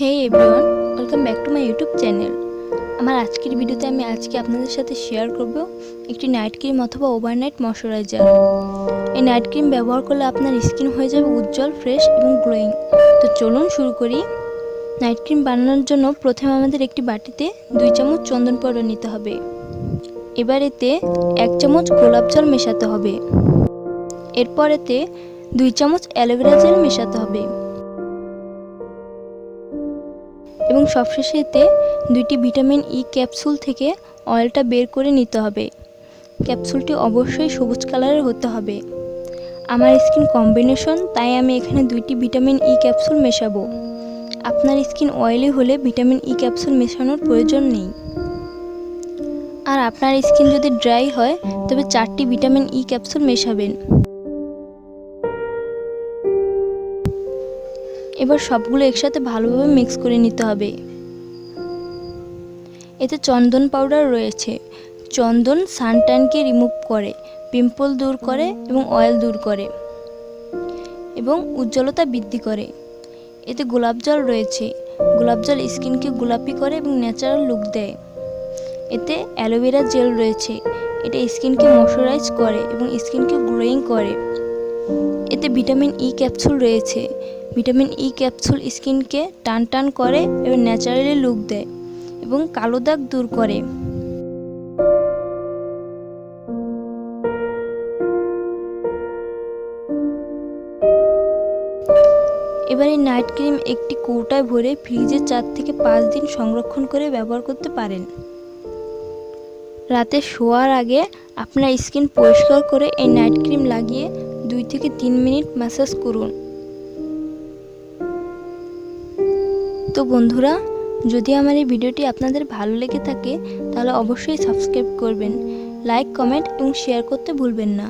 Hey everyone welcome back to my YouTube channel আমার আজকের ভিডিওতে আমি আজকে আপনাদের সাথে শেয়ার করব একটি নাইট ক্রিম অথবা ওভারনাইট ময়শ্চারাইজার এই নাইট ক্রিম ব্যবহার করলে আপনার স্কিন হয়ে যাবে উজ্জ্বল ফ্রেশ এবং গ্লোয়িং তো চলুন শুরু করি। নাইট ক্রিম বানানোর জন্য প্রথমে আমাদের একটি বাটিতে দুই চামচ চন্দন পাউডার নিতে হবে। এবার এতে এক চামচ গোলাপ জল মেশাতে হবে। এরপর এতে দুই চামচ অ্যালোভেরা জেল মেশাতে হবে। এবং সবশেষে এতে দুইটি ভিটামিন ই ক্যাপসুল থেকে অয়েলটা বের করে নিতে হবে। ক্যাপসুলটি অবশ্যই সবুজ কালারের হতে হবে। আমার স্কিন কম্বিনেশন, তাই আমি এখানে দুইটি ভিটামিন ই ক্যাপসুল মেশাবো। আপনার স্কিন অয়েলি হলে ভিটামিন ই ক্যাপসুল মেশানোর প্রয়োজন নেই। আর আপনার স্কিন যদি ড্রাই হয়, তবে চারটি ভিটামিন ই ক্যাপসুল মেশাবেন। এবার সবগুলো একসাথে ভালোভাবে মিক্স করে নিতে হবে। এতে চন্দন পাউডার রয়েছে। চন্দন সানট্যানকে রিমুভ করে পিম্পল দূর করে এবং অয়েল দূর করে এবং উজ্জ্বলতা বৃদ্ধি করে। এতে গোলাপ জল রয়েছে। গোলাপ জল স্কিনকে গোলাপি করে এবং ন্যাচারাল লুক দেয়। এতে অ্যালোভেরা জেল রয়েছে। এটা স্কিনকে ময়শ্চারাইজ করে এবং স্কিনকে গ্লোয়িং করে। এতে ভিটামিন ই ক্যাপসুল রয়েছে। ভিটামিন ই ক্যাপসুল স্কিনকে টান টান করে এবং ন্যাচারালি লুক দেয় এবং কালো দাগ দূর করে। এবার এই নাইট ক্রিম একটি কৌটায় ভরে ফ্রিজে চার থেকে পাঁচ দিন সংরক্ষণ করে ব্যবহার করতে পারেন। রাতে শোয়ার আগে আপনার স্কিন পরিষ্কার করে এই নাইট ক্রিম লাগিয়ে দুই থেকে তিন মিনিট ম্যাসাজ করুন। তো বন্ধুরা, যদি আমার এই ভিডিওটি আপনাদের ভালো লেগে থাকে, তাহলে অবশ্যই সাবস্ক্রাইব করবেন, লাইক, কমেন্ট এবং শেয়ার করতে ভুলবেন না।